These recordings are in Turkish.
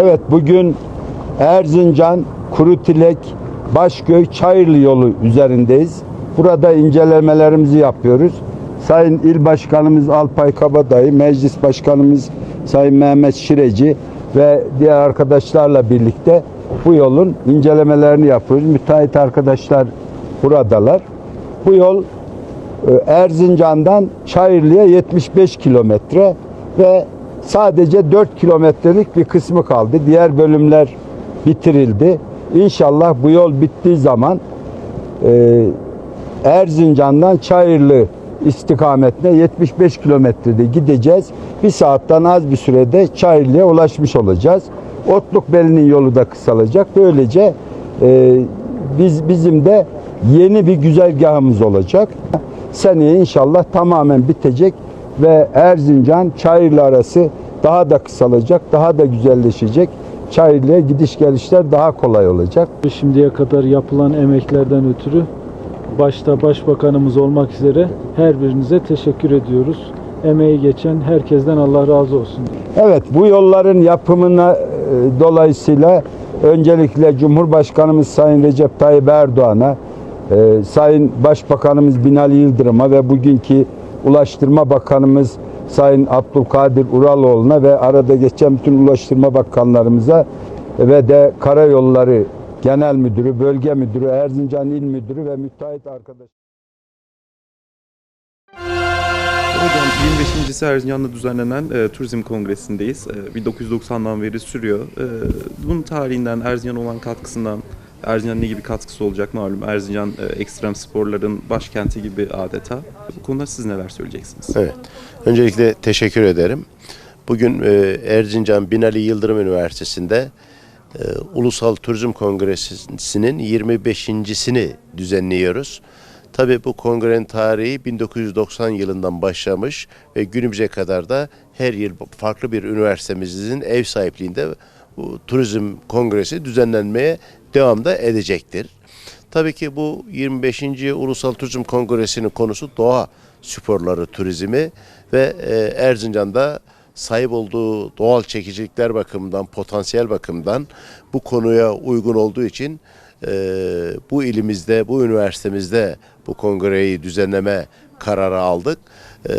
Evet bugün Erzincan Kurutilek Başköy Çayırlı yolu üzerindeyiz. Burada incelemelerimizi yapıyoruz. Sayın İl Başkanımız Alpay Kabadayı, Meclis Başkanımız Sayın Mehmet Şireci ve diğer arkadaşlarla birlikte bu yolun incelemelerini yapıyoruz. Müteahhit arkadaşlar buradalar. Bu yol e, Erzincan'dan Çayırlı'ya 75 kilometre ve sadece 4 kilometrelik bir kısmı kaldı. Diğer bölümler bitirildi. İnşallah bu yol bittiği zaman e, Erzincan'dan Çayırlı istikametine 75 kilometrede gideceğiz. Bir saatten az bir sürede Çayırlı'ya ulaşmış olacağız. Otluk belinin yolu da kısalacak. Böylece e, biz bizim de yeni bir güzergahımız olacak. Seneye inşallah tamamen bitecek ve Erzincan Çayırlı arası daha da kısalacak, daha da güzelleşecek. Çayırlı'ya gidiş gelişler daha kolay olacak. Şimdiye kadar yapılan emeklerden ötürü başta başbakanımız olmak üzere her birinize teşekkür ediyoruz. Emeği geçen herkesten Allah razı olsun. Evet bu yolların yapımına e, dolayısıyla öncelikle Cumhurbaşkanımız Sayın Recep Tayyip Erdoğan'a, e, Sayın Başbakanımız Binali Yıldırım'a ve bugünkü Ulaştırma Bakanımız Sayın Abdülkadir Uraloğlu'na ve arada geçen bütün Ulaştırma Bakanlarımıza ve de Karayolları Genel Müdürü, Bölge Müdürü, Erzincan İl Müdürü ve müteahhit arkadaş. Hocam 25.si Erzincan'da düzenlenen e, turizm kongresindeyiz. E, 1990'dan beri sürüyor. E, bunun tarihinden, Erzincan olan katkısından, Erzincan ne gibi katkısı olacak malum. Erzincan e, ekstrem sporların başkenti gibi adeta. Bu konuda siz neler söyleyeceksiniz? Evet. Öncelikle teşekkür ederim. Bugün e, Erzincan Binali Yıldırım Üniversitesi'nde e, Ulusal Turizm Kongresi'nin 25.sini düzenliyoruz. Tabii bu kongrenin tarihi 1990 yılından başlamış ve günümüze kadar da her yıl farklı bir üniversitemizin ev sahipliğinde turizm kongresi düzenlenmeye devam da edecektir. Tabii ki bu 25. Ulusal Turizm Kongresi'nin konusu doğa sporları turizmi ve e, Erzincan'da sahip olduğu doğal çekicilikler bakımından, potansiyel bakımdan bu konuya uygun olduğu için e, bu ilimizde, bu üniversitemizde bu kongreyi düzenleme kararı aldık. E,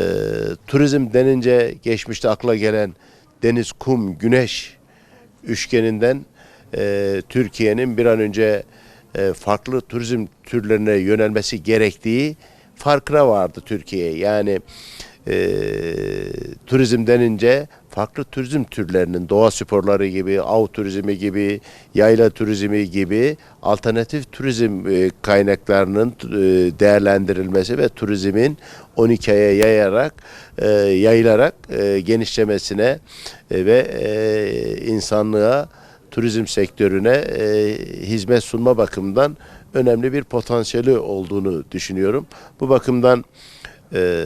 turizm denince geçmişte akla gelen deniz, kum, güneş üçgeninden e, Türkiye'nin bir an önce e, farklı turizm türlerine yönelmesi gerektiği farkına vardı Türkiye. Yani e, turizm denince farklı turizm türlerinin doğa sporları gibi, av turizmi gibi, yayla turizmi gibi alternatif turizm e, kaynaklarının e, değerlendirilmesi ve turizmin 12 aya yayarak, e, yayılarak genişlemesine ve insanlığa turizm sektörüne hizmet sunma bakımından önemli bir potansiyeli olduğunu düşünüyorum. Bu bakımdan e,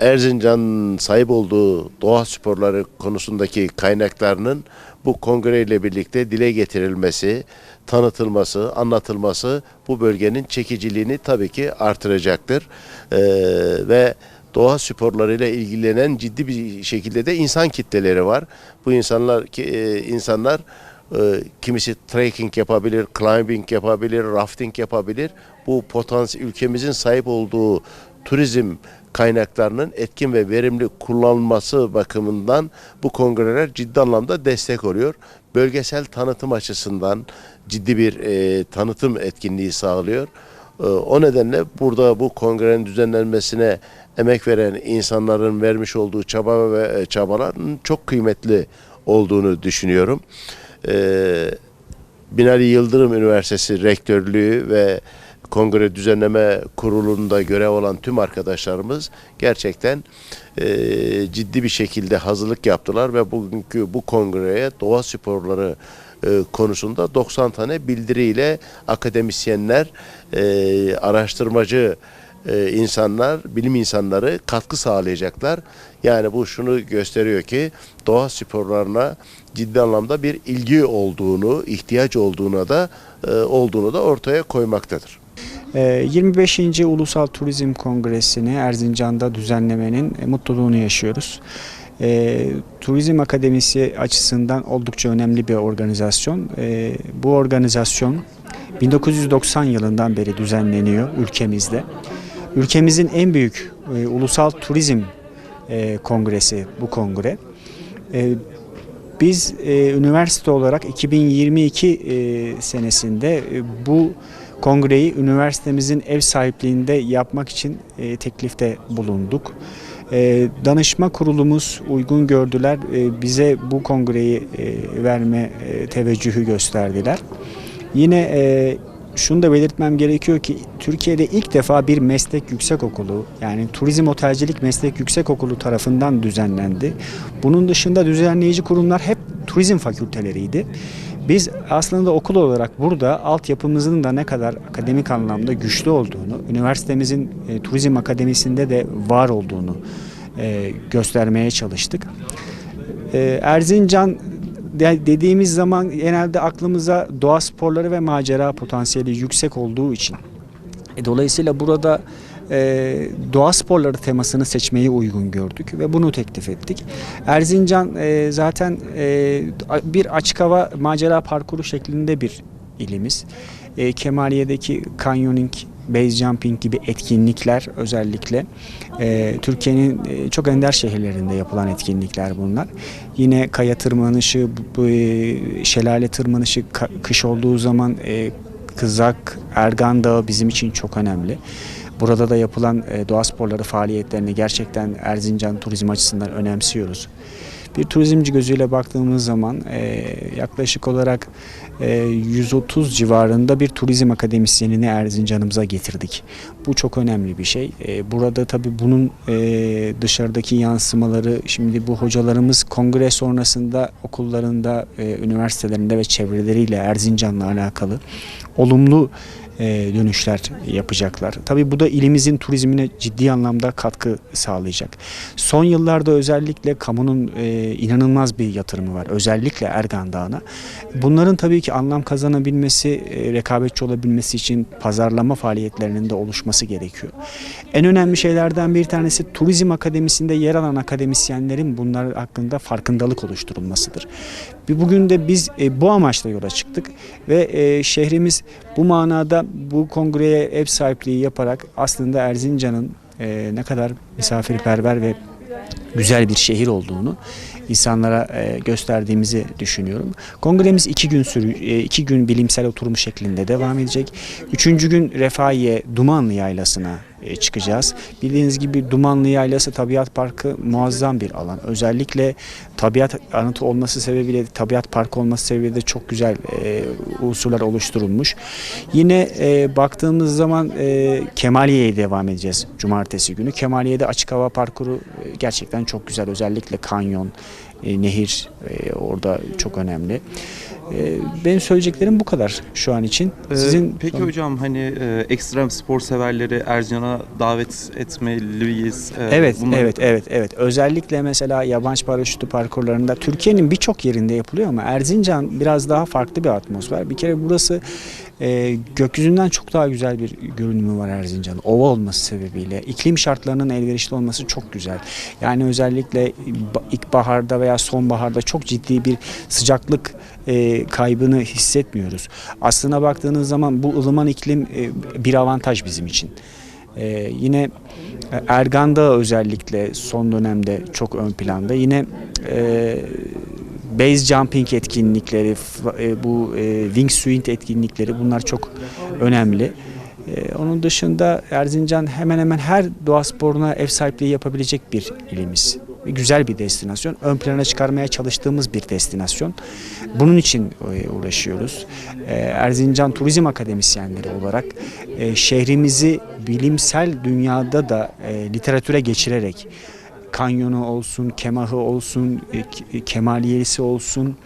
Erzincan sahip olduğu doğa sporları konusundaki kaynaklarının bu kongreyle birlikte dile getirilmesi, tanıtılması, anlatılması bu bölgenin çekiciliğini tabii ki artıracaktır. E, ve doğa sporlarıyla ilgilenen ciddi bir şekilde de insan kitleleri var. Bu insanlar ki e, insanlar e, kimisi trekking yapabilir, climbing yapabilir, rafting yapabilir. Bu potansiyel ülkemizin sahip olduğu turizm kaynaklarının etkin ve verimli kullanılması bakımından bu kongreler ciddi anlamda destek oluyor. Bölgesel tanıtım açısından ciddi bir e, tanıtım etkinliği sağlıyor. E, o nedenle burada bu kongrenin düzenlenmesine emek veren insanların vermiş olduğu çaba ve e, çabaların çok kıymetli olduğunu düşünüyorum. E, Binali Yıldırım Üniversitesi Rektörlüğü ve Kongre Düzenleme Kurulu'nda görev olan tüm arkadaşlarımız gerçekten e, ciddi bir şekilde hazırlık yaptılar ve bugünkü bu kongreye doğa sporları e, konusunda 90 tane bildiriyle akademisyenler, e, araştırmacı e, insanlar, bilim insanları katkı sağlayacaklar. Yani bu şunu gösteriyor ki doğa sporlarına ciddi anlamda bir ilgi olduğunu, ihtiyaç olduğuna da e, olduğunu da ortaya koymaktadır. Ee, 25. Ulusal Turizm Kongresi'ni Erzincan'da düzenlemenin mutluluğunu yaşıyoruz. E, Turizm Akademisi açısından oldukça önemli bir organizasyon. E, bu organizasyon 1990 yılından beri düzenleniyor ülkemizde. Ülkemizin en büyük e, ulusal turizm e, kongresi bu kongre. E, biz e, üniversite olarak 2022 e, senesinde e, bu kongreyi üniversitemizin ev sahipliğinde yapmak için e, teklifte bulunduk. E, danışma kurulumuz uygun gördüler. E, bize bu kongreyi e, verme e, teveccühü gösterdiler. Yine e, şunu da belirtmem gerekiyor ki Türkiye'de ilk defa bir meslek yüksekokulu yani Turizm Otelcilik Meslek Yüksekokulu tarafından düzenlendi. Bunun dışında düzenleyici kurumlar hep turizm fakülteleriydi. Biz aslında okul olarak burada altyapımızın da ne kadar akademik anlamda güçlü olduğunu, üniversitemizin e, turizm akademisinde de var olduğunu e, göstermeye çalıştık. E, Erzincan de- dediğimiz zaman genelde aklımıza doğa sporları ve macera potansiyeli yüksek olduğu için. E, dolayısıyla burada e, doğa sporları temasını seçmeyi uygun gördük ve bunu teklif ettik. Erzincan e, zaten e, bir açık hava macera parkuru şeklinde bir ilimiz. E, Kemaliye'deki canyoning, base jumping gibi etkinlikler özellikle e, Türkiye'nin e, çok ender şehirlerinde yapılan etkinlikler bunlar. Yine kaya tırmanışı, bu, e, şelale tırmanışı kış olduğu zaman e, Kızak, Ergan Dağı bizim için çok önemli. Burada da yapılan e, doğa sporları faaliyetlerini gerçekten Erzincan turizm açısından önemsiyoruz. Bir turizmci gözüyle baktığımız zaman e, yaklaşık olarak e, 130 civarında bir turizm akademisyenini Erzincan'ımıza getirdik. Bu çok önemli bir şey. E, burada tabii bunun e, dışarıdaki yansımaları şimdi bu hocalarımız kongre sonrasında okullarında, e, üniversitelerinde ve çevreleriyle Erzincan'la alakalı olumlu e, dönüşler yapacaklar. Tabii bu da ilimizin turizmine ciddi anlamda katkı sağlayacak. Son yıllarda özellikle kamunun e, inanılmaz bir yatırımı var. Özellikle Ergan Dağı'na. Bunların tabii ki anlam kazanabilmesi, e, rekabetçi olabilmesi için pazarlama faaliyetlerinin de oluşması gerekiyor. En önemli şeylerden bir tanesi turizm akademisinde yer alan akademisyenlerin bunlar hakkında farkındalık oluşturulmasıdır. Bugün de biz e, bu amaçla yola çıktık ve e, şehrimiz bu manada bu kongreye ev sahipliği yaparak aslında Erzincan'ın e, ne kadar misafirperver ve güzel bir şehir olduğunu insanlara gösterdiğimizi düşünüyorum. Kongremiz iki gün sürü, iki gün bilimsel oturum şeklinde devam edecek. Üçüncü gün Refahiye Dumanlı Yaylası'na çıkacağız. Bildiğiniz gibi Dumanlı Yaylası Tabiat Parkı muazzam bir alan. Özellikle tabiat anıtı olması sebebiyle, tabiat parkı olması sebebiyle de çok güzel e, unsurlar oluşturulmuş. Yine e, baktığımız zaman e, Kemaliye'ye devam edeceğiz cumartesi günü. Kemaliye'de açık hava parkuru e, gerçekten çok güzel. Özellikle kanyon, e, nehir e, orada çok önemli. E, benim söyleyeceklerim bu kadar şu an için. Ee, Sizin Peki hocam hani e, ekstrem spor severleri Erzincan'a davet etmeliyiz. Ee, Evet, bunları- evet, evet, evet. Özellikle mesela yabancı paraşütü parkurlarında Türkiye'nin birçok yerinde yapılıyor ama Erzincan biraz daha farklı bir atmosfer. Bir kere burası e, gökyüzünden çok daha güzel bir görünümü var Erzincan'ın. Ova olması sebebiyle. iklim şartlarının elverişli olması çok güzel. Yani özellikle ba- ilkbaharda veya sonbaharda çok ciddi bir sıcaklık e, kaybını hissetmiyoruz. Aslına baktığınız zaman bu ılıman iklim e, bir avantaj bizim için. Ee, yine Ergan Dağı özellikle son dönemde çok ön planda. Yine e, base jumping etkinlikleri, e, bu e, wingsuit etkinlikleri bunlar çok önemli. E, onun dışında Erzincan hemen hemen her doğa sporuna ev sahipliği yapabilecek bir ilimiz. Güzel bir destinasyon. Ön plana çıkarmaya çalıştığımız bir destinasyon. Bunun için uğraşıyoruz. Erzincan Turizm Akademisyenleri olarak şehrimizi bilimsel dünyada da literatüre geçirerek kanyonu olsun, kemahı olsun, e, ke- kemaliyesi olsun,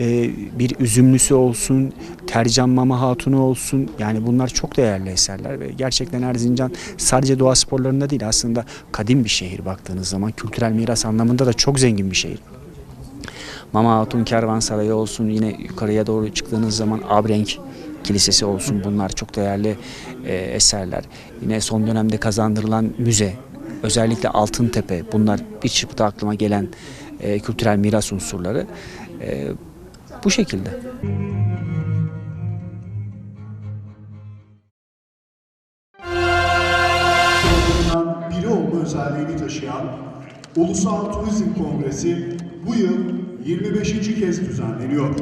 e, bir üzümlüsü olsun, Tercan Mama Hatunu olsun. Yani bunlar çok değerli eserler ve gerçekten Erzincan sadece doğa sporlarında değil aslında kadim bir şehir baktığınız zaman kültürel miras anlamında da çok zengin bir şehir. Mama Hatun Kervansarayı olsun yine yukarıya doğru çıktığınız zaman Abrenk Kilisesi olsun bunlar çok değerli e, eserler. Yine son dönemde kazandırılan müze özellikle Altıntepe bunlar bir çırpıda aklıma gelen e, kültürel miras unsurları e, bu şekilde. Biri olma özelliğini taşıyan Ulusal Turizm Kongresi bu yıl 25. kez düzenleniyor.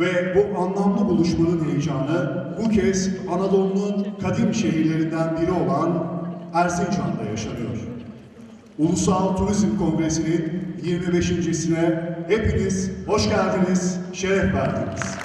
Ve bu anlamlı buluşmanın heyecanı bu kez Anadolu'nun kadim şehirlerinden biri olan Erzincan'da yaşanıyor. Ulusal Turizm Kongresi'nin 25.sine hepiniz hoş geldiniz, şeref verdiniz.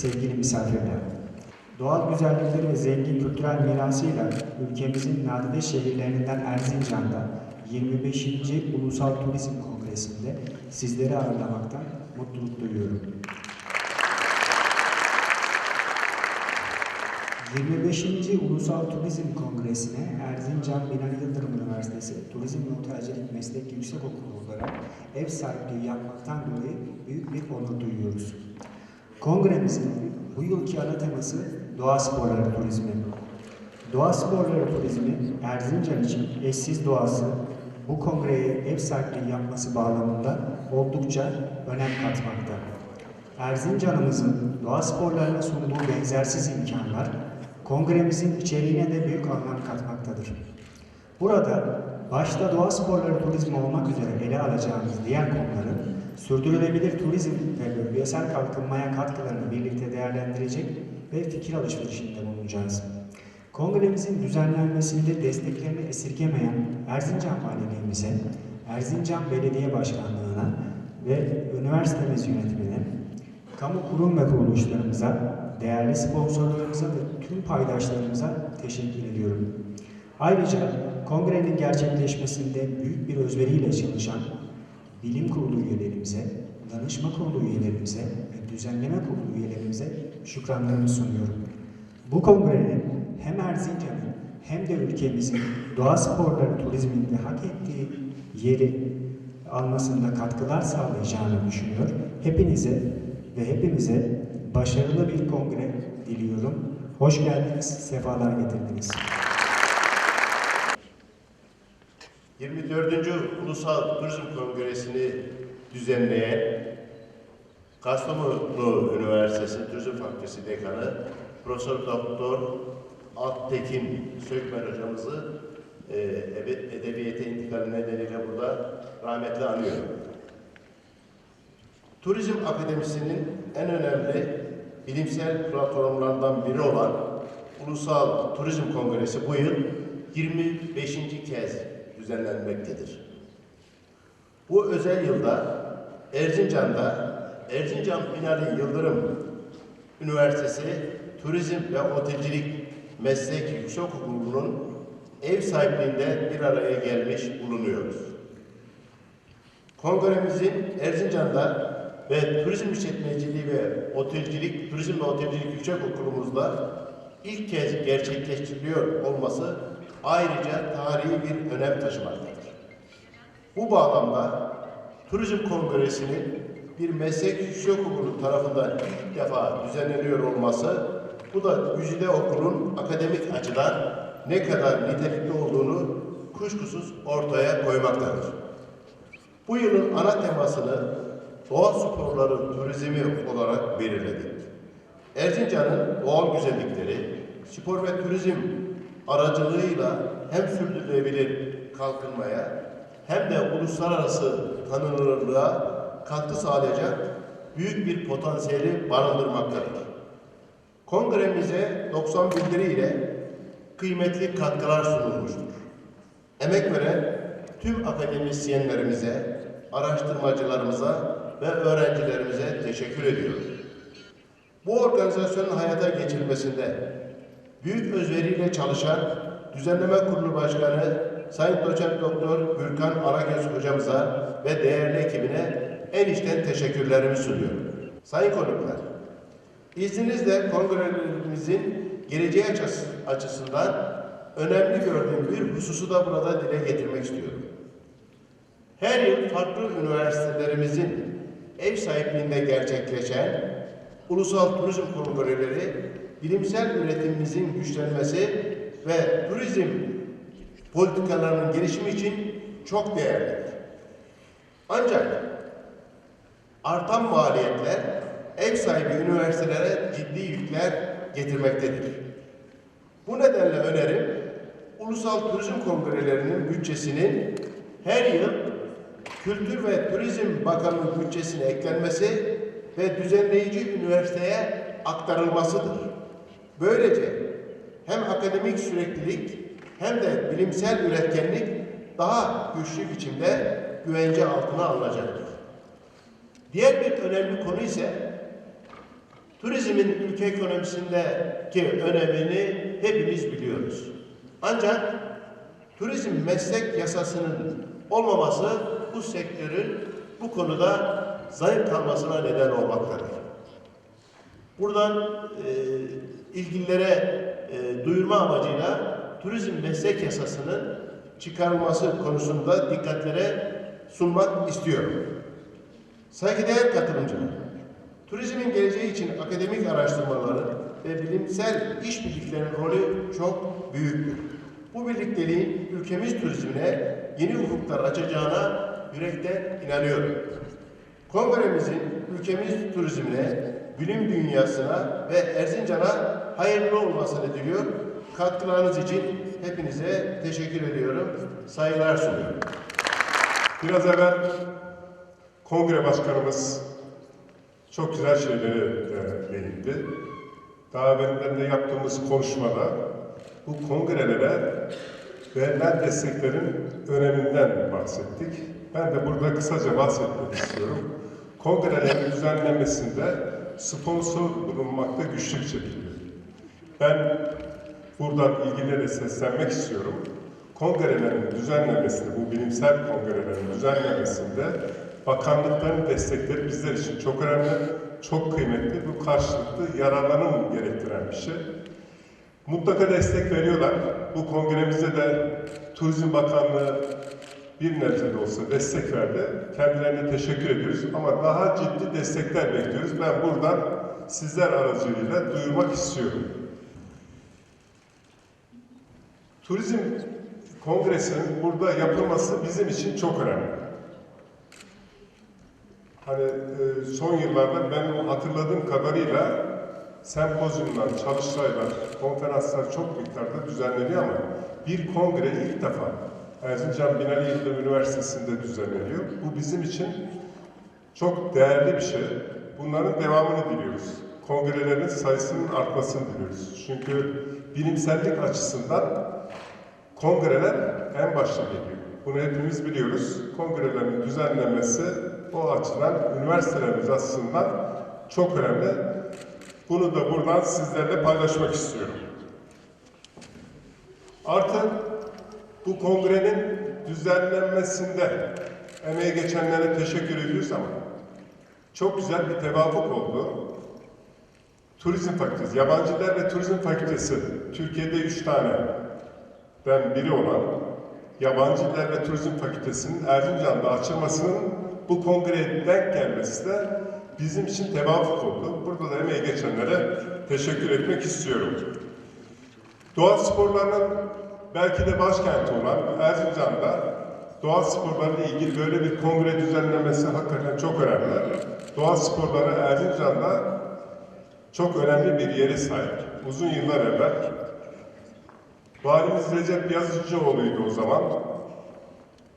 Sevgili misafirler. Doğal güzellikleri ve zengin kültürel mirasıyla ülkemizin nadide şehirlerinden Erzincan'da 25. Ulusal Turizm Kongresi'nde sizleri ağırlamaktan mutluluk duyuyorum. 25. Ulusal Turizm Kongresi'ne Erzincan Binali Yıldırım Üniversitesi Turizm ve Otelcilik Meslek Yüksekokulu olarak ev sahipliği yapmaktan dolayı büyük bir onur duyuyoruz. Kongremizin bu yılki ana teması doğa sporları turizmi. Doğa sporları turizmi Erzincan için eşsiz doğası bu kongreye ev sahipliği yapması bağlamında oldukça önem katmakta. Erzincan'ımızın doğa sporlarına sunduğu benzersiz imkanlar, kongremizin içeriğine de büyük anlam katmaktadır. Burada başta doğa sporları turizmi olmak üzere ele alacağımız diğer konuları sürdürülebilir turizm ve bölgesel kalkınmaya katkılarını birlikte değerlendirecek ve fikir alışverişinde bulunacağız. Kongremizin düzenlenmesinde desteklerini esirgemeyen Erzincan Valiliğimize, Erzincan Belediye Başkanlığı'na ve üniversitemiz yönetimine, kamu kurum ve kuruluşlarımıza, değerli sponsorlarımıza ve tüm paydaşlarımıza teşekkür ediyorum. Ayrıca kongrenin gerçekleşmesinde büyük bir özveriyle çalışan bilim kurulu üyelerimize, danışma kurulu üyelerimize ve düzenleme kurulu üyelerimize şükranlarımı sunuyorum. Bu kongrenin hem Erzincan'ın hem de ülkemizin doğa sporları turizminde hak ettiği yeri almasında katkılar sağlayacağını düşünüyor. Hepinize ve hepimize başarılı bir kongre diliyorum. Hoş geldiniz, sefalar getirdiniz. 24. Ulusal Turizm Kongresi'ni düzenleyen Kastamonu Üniversitesi Turizm Fakültesi Dekanı Profesör Doktor Alptekin Sökmen hocamızı e, edebiyete intikali nedeniyle burada rahmetle anıyorum. Turizm Akademisi'nin en önemli bilimsel platformlarından biri olan Ulusal Turizm Kongresi bu yıl 25. kez düzenlenmektedir. Bu özel yılda Erzincan'da Erzincan Binali Yıldırım Üniversitesi Turizm ve Otelcilik Meslek Yüksekokulu'nun ev sahipliğinde bir araya gelmiş bulunuyoruz. Kongremizin Erzincan'da ve Turizm İşletmeciliği ve Otelcilik, Turizm ve Otelcilik Yüksek Okulumuzda ilk kez gerçekleştiriliyor olması ayrıca tarihi bir önem taşımaktadır. Bu bağlamda Turizm Kongresi'nin bir meslek yüksekokulu tarafından ilk defa düzenleniyor olması, bu da Güzide Okulu'nun akademik açıdan ne kadar nitelikli olduğunu kuşkusuz ortaya koymaktadır. Bu yılın ana temasını doğa sporları turizmi olarak belirledik. Erzincan'ın doğal güzellikleri, spor ve turizm aracılığıyla hem sürdürülebilir kalkınmaya hem de uluslararası tanınırlığa katkı sağlayacak büyük bir potansiyeli barındırmaktadır. Kongremize 90 bildiriyle kıymetli katkılar sunulmuştur. Emek veren tüm akademisyenlerimize, araştırmacılarımıza ve öğrencilerimize teşekkür ediyorum. Bu organizasyonun hayata geçirilmesinde büyük özveriyle çalışan Düzenleme Kurulu Başkanı Sayın Doçent Doktor Gürkan Aragöz hocamıza ve değerli ekibine en içten teşekkürlerimi sunuyorum. Sayın konuklar, izninizle kongrelerimizin geleceği açısı- açısından önemli gördüğüm bir hususu da burada dile getirmek istiyorum. Her yıl farklı üniversitelerimizin ev sahipliğinde gerçekleşen ulusal turizm kongreleri bilimsel üretimimizin güçlenmesi ve turizm politikalarının gelişimi için çok değerlidir. Ancak artan maliyetler ev sahibi üniversitelere ciddi yükler getirmektedir. Bu nedenle önerim ulusal turizm kongrelerinin bütçesinin her yıl Kültür ve Turizm Bakanlığı bütçesine eklenmesi ve düzenleyici üniversiteye aktarılmasıdır. Böylece hem akademik süreklilik hem de bilimsel üretkenlik daha güçlü biçimde güvence altına alınacaktır. Diğer bir önemli konu ise turizmin ülke ekonomisindeki önemini hepimiz biliyoruz. Ancak turizm meslek yasasının olmaması bu sektörün bu konuda zayıf kalmasına neden olmaktadır. Buradan e, ilgililere e, duyurma amacıyla turizm meslek yasasının çıkarılması konusunda dikkatlere sunmak istiyorum. Saygıdeğer katılımcılar, turizmin geleceği için akademik araştırmaların ve bilimsel işbirliklerinin rolü çok büyüktür. Bu birlikteliğin ülkemiz turizmine yeni ufuklar açacağına yürekten inanıyorum. Kongremizin ülkemiz turizmine, bilim dünyasına ve Erzincan'a hayırlı olmasını diliyor. Katkılarınız için hepinize teşekkür ediyorum. Saygılar sunuyorum. Biraz evvel kongre başkanımız çok güzel şeyleri değindi. Daha evvelden de yaptığımız konuşmada bu kongrelere verilen desteklerin öneminden bahsettik. Ben de burada kısaca bahsetmek istiyorum. Kongrelerin düzenlenmesinde sponsor bulunmakta güçlük çekiliyor. Ben buradan ilgililere seslenmek istiyorum. Kongrelerin düzenlenmesinde, bu bilimsel kongrelerin düzenlenmesinde bakanlıkların destekleri bizler için çok önemli, çok kıymetli. Bu karşılıklı yararlanım gerektiren bir şey. Mutlaka destek veriyorlar. Bu kongremizde de Turizm Bakanlığı bir nebze de olsa destek verdi. Kendilerine teşekkür ediyoruz ama daha ciddi destekler bekliyoruz. Ben buradan sizler aracılığıyla duyurmak istiyorum. Turizm Kongresi'nin burada yapılması bizim için çok önemli. hani e, son yıllarda ben hatırladığım kadarıyla sempozyumlar, çalıştaylar, konferanslar çok miktarda düzenleniyor ama bir kongre ilk defa Erzincan Binali Yıldırım Üniversitesi'nde düzenleniyor. Bu bizim için çok değerli bir şey. Bunların devamını diliyoruz. Kongrelerin sayısının artmasını diliyoruz. Çünkü bilimsellik açısından kongreler en başta geliyor. Bunu hepimiz biliyoruz. Kongrelerin düzenlenmesi o açıdan üniversitelerimiz açısından çok önemli. Bunu da buradan sizlerle paylaşmak istiyorum. Artı bu kongrenin düzenlenmesinde emeği geçenlere teşekkür ediyoruz ama çok güzel bir tevafuk oldu. Turizm Fakültesi, Yabancı ve Turizm Fakültesi, Türkiye'de üç tane ben biri olan Yabancı Dil ve Turizm Fakültesi'nin Erzincan'da açılmasının bu kongreye denk gelmesi de bizim için tevafuk oldu. Burada da emeği geçenlere teşekkür etmek istiyorum. Doğa sporlarının belki de başkenti olan Erzincan'da doğa sporlarıyla ilgili böyle bir kongre düzenlemesi hakikaten çok önemli. Doğa sporları Erzincan'da çok önemli bir yere sahip. Uzun yıllar evvel Valimiz Recep Yazıcıoğlu'ydu o zaman.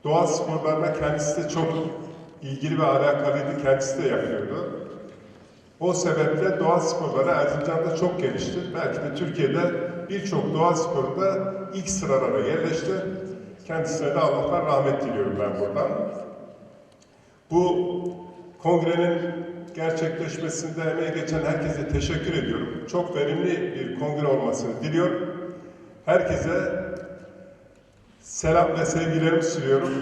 Doğa sporlarına kendisi de çok ilgili ve alakalıydı, kendisi de yapıyordu. O sebeple doğa sporları Erzincan'da çok gelişti. Belki de Türkiye'de birçok doğa sporunda ilk sıralara yerleşti. Kendisine de Allah'tan rahmet diliyorum ben buradan. Bu kongrenin gerçekleşmesinde emeği geçen herkese teşekkür ediyorum. Çok verimli bir kongre olmasını diliyorum. Herkese selam ve sevgilerimi sunuyorum.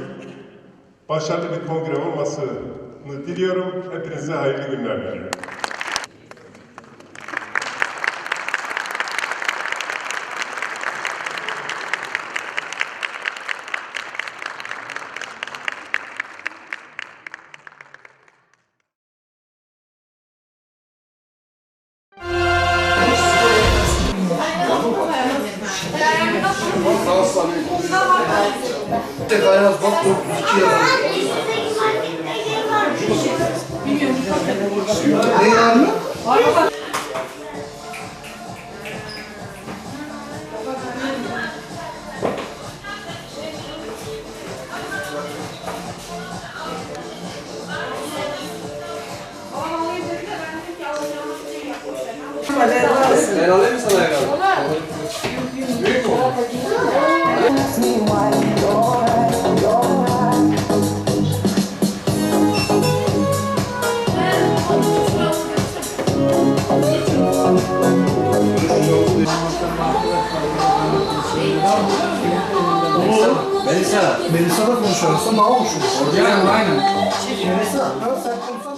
Başarılı bir kongre olmasını diliyorum. Hepinize hayırlı günler diliyorum. 什么？我今天来呢，角色。